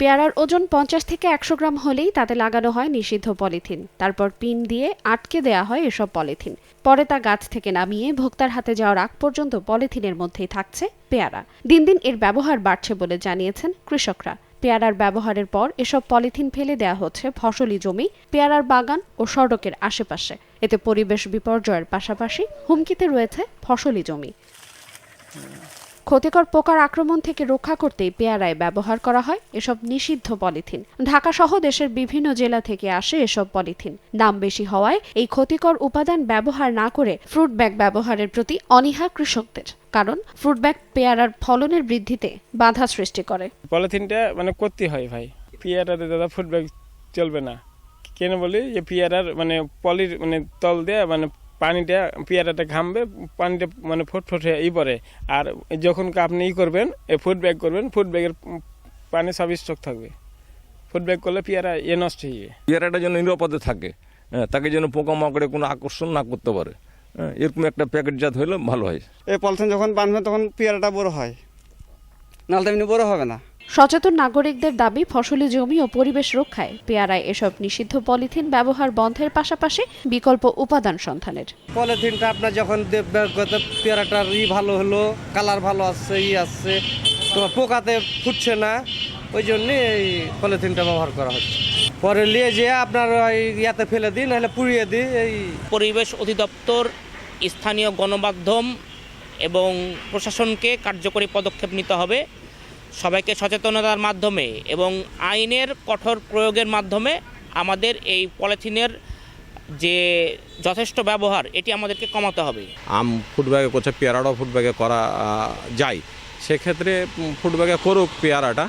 পেয়ারার ওজন পঞ্চাশ থেকে একশো গ্রাম হলেই তাতে লাগানো হয় নিষিদ্ধ পলিথিন। তারপর পিন দিয়ে আটকে দেয়া হয় এসব পলিথিন। পরে তা গাছ থেকে নামিয়ে ভোক্তার হাতে যাওয়ার আগ পর্যন্ত পলিথিনের মধ্যেই থাকছে পেয়ারা। দিন দিন এর ব্যবহার বাড়ছে বলে জানিয়েছেন কৃষকরা। পেয়ারার ব্যবহারের পর এসব পলিথিন ফেলে দেওয়া হচ্ছে ফসলি জমি, পেয়ারার বাগান ও সড়কের আশেপাশে। এতে পরিবেশ বিপর্যয়ের পাশাপাশি হুমকিতে রয়েছে ফসলি জমি। ক্ষতিকর পোকার আক্রমণ থেকে রক্ষা করতেই পেয়ারায় ব্যবহার করা হয় এসব নিষিদ্ধ পলিথিন। ঢাকা সহ দেশের বিভিন্ন জেলা থেকে আসে এসব পলিথিন। দাম বেশি হওয়ায় এই ক্ষতিকর উপাদান ব্যবহার না করে ফ্রুট ব্যাগ ব্যবহারের প্রতি অনীহা কৃষকদের। কারণ ফ্রুট ব্যাগ পেয়ারার ফলনের বৃদ্ধিতে বাধা সৃষ্টি করে। পলিথিনটা মানে করতে হয় ভাই। পিয়ারাতে দাদা ফুড ব্যাগ চলবে না। কেন বলি? যে পেয়ারার মানে পলির মানে তল দিয়ে মানে পানিটা পেয়ারাটা ঘামবে পানিটা মানে ফুটফুটে ই পরে আর যখন আপনি ই করবেন ফুড ব্যাগ করবেন ফুড ব্যাগের পানি সব স্টক থাকবে। ফুড ব্যাগ করলে পেয়ারা এ নষ্ট হয়ে যাবে। পেয়ারাটা যেন নিরাপদে থাকে হ্যাঁ, তাকে যেন পোকামাকড়ে কোনো আকর্ষণ না করতে পারে হ্যাঁ, এরকম একটা প্যাকেটজাত হলে ভালো হয়। এই পলিথিন যখন বাঁধবে তখন পেয়ারাটা বড় হয়। নাহলে এমনি বড় হবে না। সচেতন নাগরিকদের দাবি ফসলি জমি ও পরিবেশ রক্ষায় পেয়ারায় এসব নিষিদ্ধ পলিথিন ব্যবহার বন্ধের পাশাপাশি বিকল্প উপাদান সন্ধানের। পলিথিনটা আপনার যখন পেয়ারাটার ই ভালো হলো কালার ভালো আসছে ই আসছে তোমার পোকাতে ফুটছে না ওই জন্যে এই পলিথিনটা ব্যবহার করা হচ্ছে। পরে নিয়ে যেয়ে আপনার ওই ইয়াতে ফেলে দিই নাহলে পুড়িয়ে দিই এই পরিবেশ অধিদপ্তর স্থানীয় গণমাধ্যম এবং প্রশাসনকে কার্যকরী পদক্ষেপ নিতে হবে। সবাইকে সচেতনতার মাধ্যমে এবং আইনের কঠোর প্রয়োগের মাধ্যমে আমাদের এই পলিথিনের যে যথেষ্ট ব্যবহার, এটি আমাদেরকে কমাতে হবে। আম ফুটব্যাগে করছে, পেয়ারাটাও ফুটব্যাগে করা যায়। সেক্ষেত্রে ফুটব্যাগে করুক পেয়ারাটা,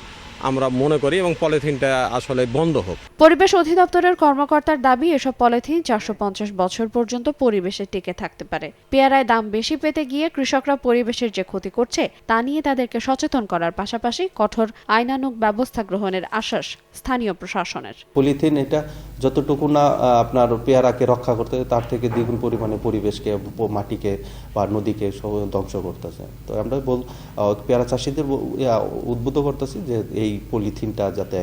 আমরা মনে করি এবং পলিথিনটা আসলে বন্ধ হোক। পরিবেশ অধিদপ্তরের কর্মকর্তার দাবি, এসব পলিথিন চারশো পঞ্চাশ বছর পর্যন্ত পরিবেশে টিকে থাকতে পারে। পেয়ারায় দাম বেশি পেতে গিয়ে কৃষকরা পরিবেশের যে ক্ষতি করছে, তা নিয়ে তাদেরকে সচেতন করার পাশাপাশি কঠোর আইনানুক ব্যবস্থা গ্রহণের আশ্বাস স্থানীয় প্রশাসনের। পলিথিন এটা যতটুকু না আপনার পেয়ারাকে রক্ষা করতে তার থেকে দ্বিগুণ পরিমাণে পরিবেশকে মাটিকে বা নদীকে ধ্বংস করতেছে। তো আমরা বল পেয়ারা চাষিদের উদ্বুদ্ধ করতেছি যে এই পলিথিনটা যাতে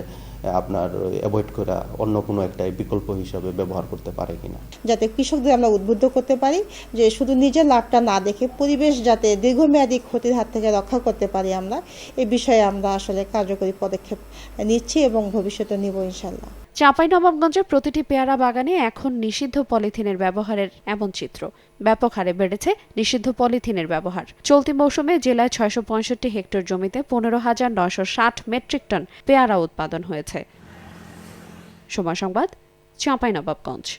আপনার অ্যাভয়েড করা অন্য কোনো একটা বিকল্প হিসাবে ব্যবহার করতে পারে কিনা। যাতে কৃষকদের আমরা উদ্বুদ্ধ করতে পারি যে শুধু নিজের লাভটা না দেখে পরিবেশ যাতে দীর্ঘমেয়াদী ক্ষতির হাত থেকে রক্ষা করতে পারি আমরা এই বিষয়ে আমরা আসলে কার্যকরী পদক্ষেপ নিচ্ছি এবং ভবিষ্যতে নিব ইনশাল্লাহ চাঁপাইনবাবগঞ্জের প্রতিটি পেয়ারা বাগানে এখন নিষিদ্ধ পলিথিনের ব্যবহারের এমন চিত্র। ব্যাপক হারে বেড়েছে নিষিদ্ধ পলিথিনের ব্যবহার। চলতি মৌসুমে জেলায় ছয়শো পঁয়ষট্টি হেক্টর জমিতে পনেরো হাজার নয়শো ষাট মেট্রিক টন পেয়ারা উৎপাদন হয়েছে। সময় সংবাদ, চাঁপাইনবাবগঞ্জ।